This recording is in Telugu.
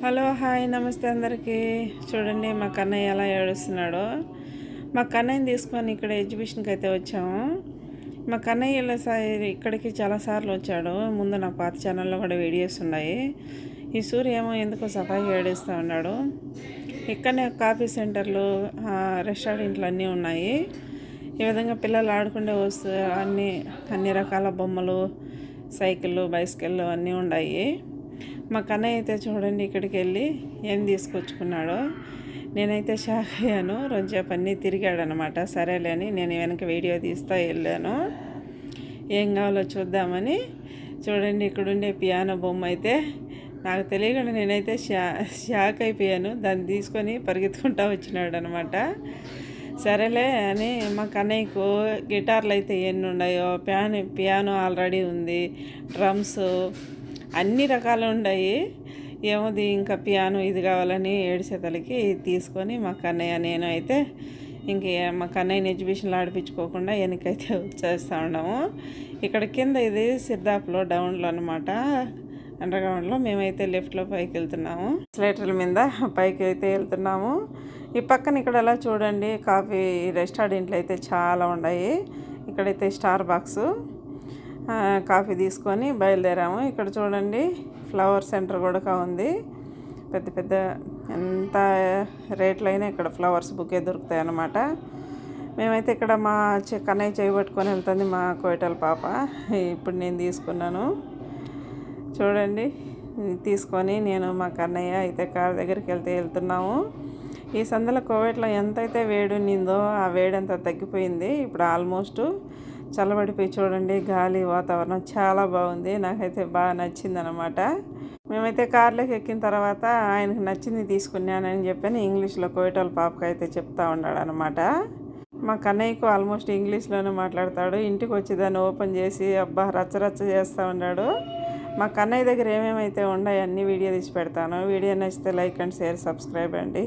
హలో హాయ్ నమస్తే అందరికీ. చూడండి మా కన్నయ్య ఎలా ఏడుస్తున్నాడో. మా కన్నయ్యని తీసుకొని ఇక్కడ ఎగ్జిబిషన్కి అయితే వచ్చాము. మా కన్నయ్య ఇలా ఇక్కడికి చాలాసార్లు వచ్చాడు. ముందు నా పాత ఛానల్లో కూడా వీడియోస్ ఉన్నాయి. ఈ సూర్య ఏమో ఎందుకో సఫాయి ఏడుస్తూ ఉన్నాడు. ఇక్కడనే కాఫీ సెంటర్లు రెస్టారెంట్లు అన్నీ ఉన్నాయి. ఈ విధంగా పిల్లలు ఆడుకునే వస్తు అన్ని అన్ని రకాల బొమ్మలు సైకిళ్ళు బైసికల్లు అన్నీ ఉన్నాయి. మా కన్నయ్య అయితే చూడండి ఇక్కడికి వెళ్ళి ఏం తీసుకొచ్చుకున్నాడో. నేనైతే షాక్ అయ్యాను. రొంచేపు అన్నీ తిరిగాడనమాట. సరేలే అని నేను వెనక వీడియో తీస్తా వెళ్ళాను. ఏం కావాలో చూద్దామని. చూడండి ఇక్కడుండే పియానో బొమ్మ అయితే నాకు తెలియకుండా నేనైతే షా షాక్ అయిపోయాను. దాన్ని తీసుకొని పరిగెత్తుకుంటా వచ్చినాడు అనమాట సరేలే అని మా కన్నయ్యకు గిటార్లు అయితే ఎన్ని ఉన్నాయో పియానో పియానో ఆల్రెడీ ఉంది డ్రమ్స్ అన్ని రకాలు ఉన్నాయి ఏమోది ఇంకా పియానో ఇది కావాలని ఏడిసేతలకి తీసుకొని మా కన్నయ్య నేను అయితే ఇంక మా కన్నయ్యని ఎగ్జిబిషన్లో ఆడిపించుకోకుండా వెనకైతే వచ్చేస్తూ ఉన్నాము. ఇక్కడ కింద ఇది సిద్ధాపులో డౌన్లో అనమాట అండర్ గ్రౌండ్లో మేమైతే లెఫ్ట్లో పైకి వెళ్తున్నాము. స్లేటర్ల మీద పైకి అయితే వెళ్తున్నాము. ఈ పక్కన ఇక్కడ ఎలా చూడండి కాఫీ రెస్టారెంట్లు అయితే చాలా ఉన్నాయి. ఇక్కడైతే స్టార్ బాక్స్. కాఫీ తీసుకొని బయలుదేరాము. ఇక్కడ చూడండి ఫ్లవర్ సెంటర్ కూడా ఉంది. పెద్ద పెద్ద ఎంత రేట్లైనా ఇక్కడ ఫ్లవర్స్ బుకే దొరుకుతాయి అన్నమాట మేమైతే ఇక్కడ మా చె- కన్నయ్య చేయబట్టుకొని వెళ్తుంది మా కోయటల పాప. ఇప్పుడు నేను తీసుకున్నాను. చూడండి తీసుకొని నేను మా కన్నయ్య అయితే కార్ దగ్గరికి వెళ్తే వెళ్తున్నాము. ఈ సందులో కోవిడ్లో ఎంతైతే వేడి ఉన్నిందో ఆ వేడి తగ్గిపోయింది. ఇప్పుడు ఆల్మోస్ట్ చల్లబడిపోయి చూడండి గాలి వాతావరణం చాలా బాగుంది. నాకైతే బాగా నచ్చింది అనమాట మేమైతే కార్లోకి ఎక్కిన తర్వాత ఆయనకు నచ్చింది తీసుకున్నానని చెప్పని ఇంగ్లీష్లో కోయటోళ్ళ పాపకు అయితే చెప్తా ఉన్నాడు అనమాట మా కన్నయ్యకు ఆల్మోస్ట్ ఇంగ్లీష్లోనే మాట్లాడతాడు. ఇంటికి వచ్చి దాన్ని ఓపెన్ చేసి అబ్బా రచ్చరచ్చ చేస్తూ ఉన్నాడు. మా కన్నయ్య దగ్గర ఏమేమైతే ఉన్నాయో అన్ని వీడియో తీసి పెడతాను. వీడియో నచ్చితే లైక్ అండ్ షేర్ సబ్స్క్రైబ్ అండి.